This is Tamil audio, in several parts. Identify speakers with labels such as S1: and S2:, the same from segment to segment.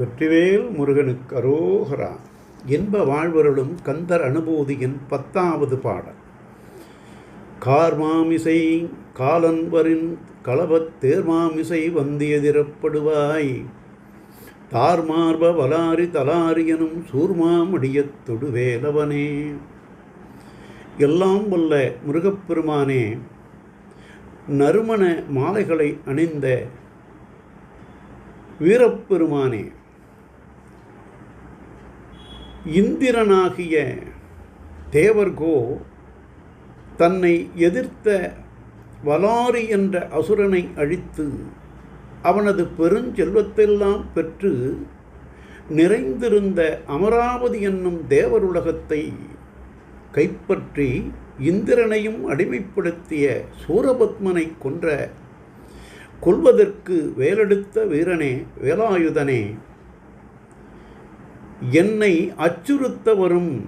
S1: வெற்றிவேல் முருகனுக்கு அரோகரா. இன்ப வாழ்வருளும் கந்தர் அனுபூதியின் பத்தாவது பாடல். கார்மாமிசை காலன்பரின் களபத் தேர்மாமிசை வந்தியதிரப்படுவாய். தார்மார்ப வலாரி தலாரியனும் சூர்மாமடியத் தொடுவேலவனே. எல்லாம் வல்ல முருகப்பெருமானே நறுமண மாலைகளை அணிந்த வீரப்பெருமானே. இந்திரனாகிய தேவர்கோ தன்னை எதிர்த்த வலாரி என்ற அசுரனை அழித்து அவனது பெருஞ்செல்வத்தெல்லாம் பெற்று நிறைந்திருந்த அமராவதி என்னும் தேவருலகத்தை கைப்பற்றி இந்திரனையும் அடிமைப்படுத்திய சூரபத்மனை கொன்ற கொள்வதற்கு வேலெடுத்த வீரனே வேலாயுதனே. என்னை அச்சுறுத்த வரும்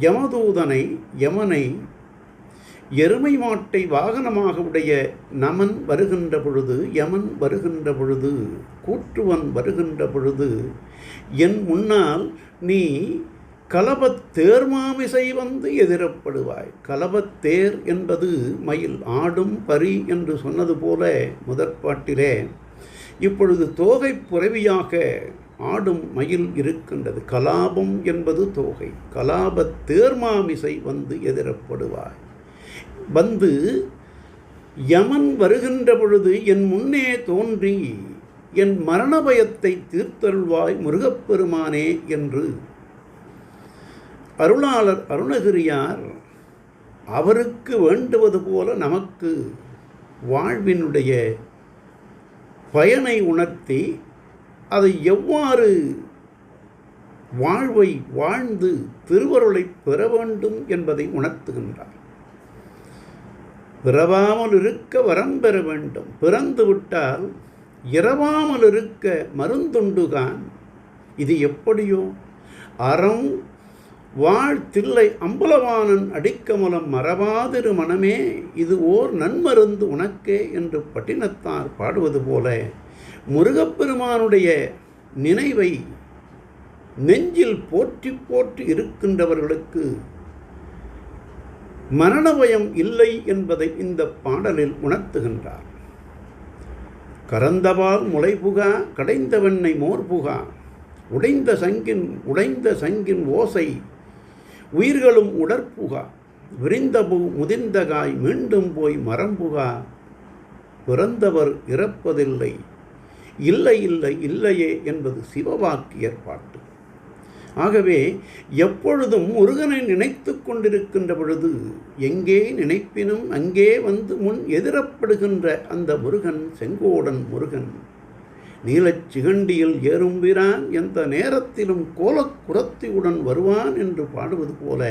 S1: யமதூதனை யமனை எருமை மாட்டை வாகனமாக உடைய நமன் வருகின்ற பொழுது யமன் வருகின்ற பொழுது கூற்றுவன் வருகின்ற பொழுது என் முன்னால் நீ கலபத் தேர்மாமிசை வந்து எதிரப்படுவாய். கலபத் தேர் என்பது மயில் ஆடும் பரி என்று சொன்னது போல முதற்பாட்டிலே இப்பொழுது தோகை புறவியாக ஆடும் மயில் இருக்கின்றது. கலாபம் என்பது தோகை. கலாபத் தேர்மாமிசை வந்து எதிரப்படுவாய். வந்து யமன் வருகின்ற பொழுது என் முன்னே தோன்றி என் மரண பயத்தை தீர்த்தருள்வாய் முருகப்பெருமானே என்று அருளாளர் அருணகிரியார் அவருக்கு வேண்டுவது போல நமக்கு வாழ்வினுடைய பயனை உணர்த்தி அதை எவ்வாறு வாழ்வை வாழ்ந்து திருவருளை பெற வேண்டும் என்பதை உணர்த்துகின்றார். பிறவாமல் இருக்க வரம் பெற வேண்டும். பிறந்து விட்டால் இரவாமல் இருக்க மருந்துண்டுகான். இது எப்படியோ? அறம் வாழ்த்தில்லை அம்பலவானன் அடிக்கமலம் மறவாதிரு மனமே. இது ஓர் நன்மருந்து உனக்கே என்று பட்டினத்தார் பாடுவது போல முருகப்பெருமானுடைய நினைவை நெஞ்சில் போற்றி போற்றி இருக்கின்றவர்களுக்கு மரண பயம் இல்லை என்பதை இந்த பாடலில் உணர்த்துகின்றார். கரந்தபால் முளைபுகா கடைந்த வெண்ணை மோர்புகா உடைந்த சங்கின் உடைந்த சங்கின் ஓசை உயிர்களும் உடற்புகா விரிந்தபு முதிர்ந்தகாய் மீண்டும் போய் மரம்புகா பிறந்தவர் இறப்பதில்லை. இல்லை இல்லை இல்லையே என்பது சிவவாக்கியர் பாட்டு. ஆகவே எப்பொழுதும் முருகனை நினைத்து கொண்டிருக்கின்ற பொழுது எங்கே நினைப்பினும் அங்கே வந்து முன் எதிரப்படுகின்ற அந்த முருகன் செங்கோடன் முருகன் நீலச் சிகண்டியில் ஏறும்பிரான் எந்த நேரத்திலும் கோலக்குரத்தியுடன் வருவான் என்று பாடுவது போல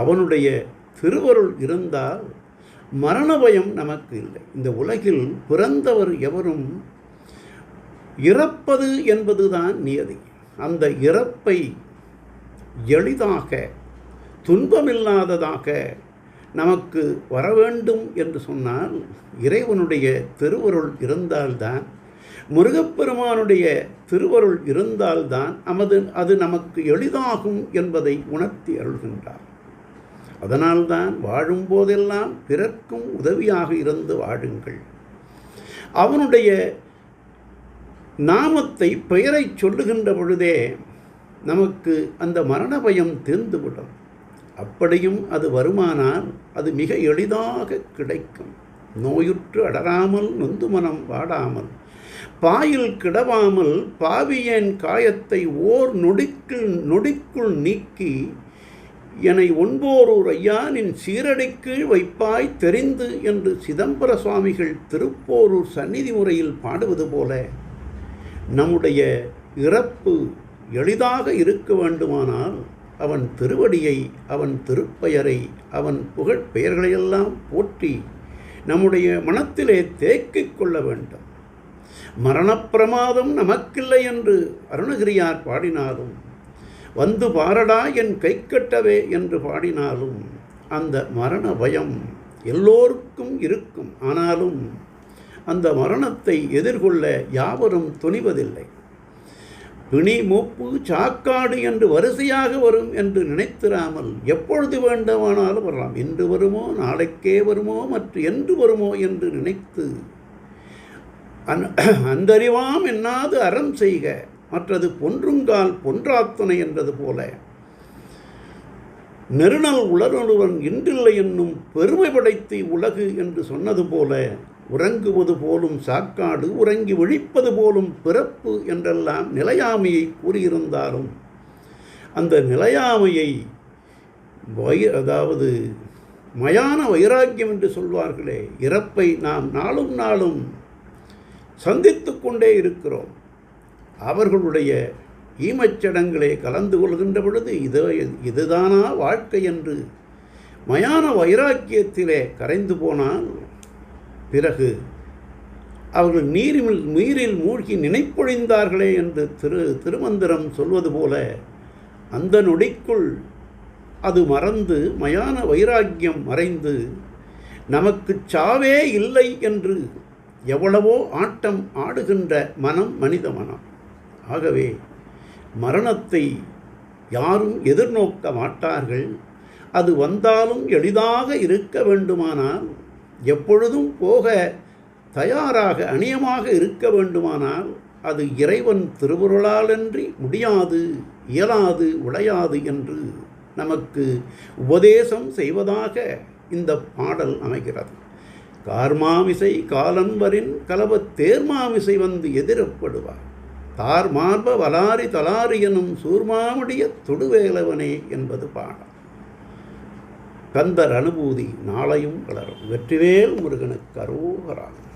S1: அவனுடைய திருவருள் இருந்தால் மரண பயம் நமக்கு இல்லை. இந்த உலகில் பிறந்தவர் எவரும் இறப்பது என்பதுதான் நியதி. அந்த இறப்பை எளிதாக துன்பமில்லாததாக நமக்கு வர வேண்டும் என்று சொன்னால் இறைவனுடைய திருவருள் இருந்தால்தான் முருகப்பெருமானுடைய திருவருள் இருந்தால்தான் நமது அது நமக்கு எளிதாகும் என்பதை உணர்த்தி அருள்கின்றார். அதனால்தான் வாழும் போதெல்லாம் பிறர்க்கும் உதவியாக இருந்து வாழுங்கள். அவனுடைய நாமத்தை பெயரை சொல்லுகின்ற பொழுதே நமக்கு அந்த மரண பயம் தீர்ந்துவிடும். அப்படியும் அது வருமானால் அது மிக எளிதாக கிடைக்கும். நோயுற்று அடராமல் நொந்து மனம் வாடாமல் பாயில் கிடவாமல் பாவியன் காயத்தை ஓர் நொடிக்குள் நொடிக்குள் நீக்கி என்னை ஒன்போரூர் ஐயானின் சீரடிக்கு வைப்பாய் தெரிந்து என்று சிதம்பர சுவாமிகள் திருப்போரூர் சந்நிதி முறையில் பாடுவது போல நம்முடைய இறப்பு எளிதாக இருக்க வேண்டுமானால் அவன் திருவடியை அவன் திருப்பெயரை அவன் புகழ் பெயர்களையெல்லாம் போற்றி நம்முடைய மனத்திலே தேக்கிக் கொள்ள வேண்டும். மரணப்பிரமாதம் நமக்கில்லை என்று அருணகிரியார் பாடினாலும் வந்து பாரடா என் கைக்கட்டவே என்று பாடினாலும் அந்த மரண பயம் எல்லோருக்கும் இருக்கும். ஆனாலும் அந்த மரணத்தை எதிர்கொள்ள யாவரும் துணிவதில்லை. பிணி மூப்பு சாக்காடு என்று வரிசையாக வரும் என்று நினைத்திராமல் எப்பொழுது வேண்டுமானாலும் வரலாம். இன்று வருமோ நாளைக்கே வருமோ மற்ற என்று வருமோ என்று நினைத்து அந் அந்தறிவாம் என்னாது அறம் செய்க. மற்றது பொன்றுங்கால் பொன்றாத்துணை என்றது போல. நெருணல் உலருவன் இன்றில்லை என்னும் பெருமை படைத்து உலகு என்று சொன்னது போல உறங்குவது போலும் சாக்காடு உறங்கி விழிப்பது போலும் பிறப்பு என்றெல்லாம் நிலையாமையை கூறியிருந்தாலும் அந்த நிலையாமையை வை அதாவது மயான வைராக்கியம் என்று சொல்வார்களே இறப்பை நாம் நாளும் நாளும் சந்தித்து கொண்டே இருக்கிறோம். அவர்களுடைய ஈமச்சடங்களே கலந்து கொள்கின்ற பொழுது இது இதுதானா வாழ்க்கை என்று மயான வைராக்கியத்திலே கரைந்து போனால் பிறகு அவர்கள் நீரில் நீரில் மூழ்கி நினைப்பொழிந்தார்களே என்று திரு திருமந்திரம் சொல்வது போல அந்த நொடிக்குள் அது மறந்து மயான வைராக்கியம் மறைந்து நமக்கு சாவே இல்லை என்று எவ்வளவோ ஆட்டம் ஆடுகின்ற மனம் மனித மனம். ஆகவே மரணத்தை யாரும் எதிர்நோக்க மாட்டார்கள். அது வந்தாலும் எளிதாக இருக்க வேண்டுமானால் எப்பொழுதும் போக தயாராக அணியமாக இருக்க வேண்டுமானால் அது இறைவன் திருவுருளாலன்றி முடியாது இயலாது உடையாது என்று நமக்கு உபதேசம் செய்வதாக இந்த பாடல் அமைகிறது. கார்மாமிசை காலன்வரின் கலவத் தேர்மாமிசை வந்து எதிரப்படுவார். தார் மார்ப வலாரி தலாரி எனும் சூர்மாமுடைய தொடுவேலவனே என்பது பாடல். கந்தர் அனுபூதி நாளையும் வளரும். வெற்றிவேல் முருகனுக்கு அரோகராகும்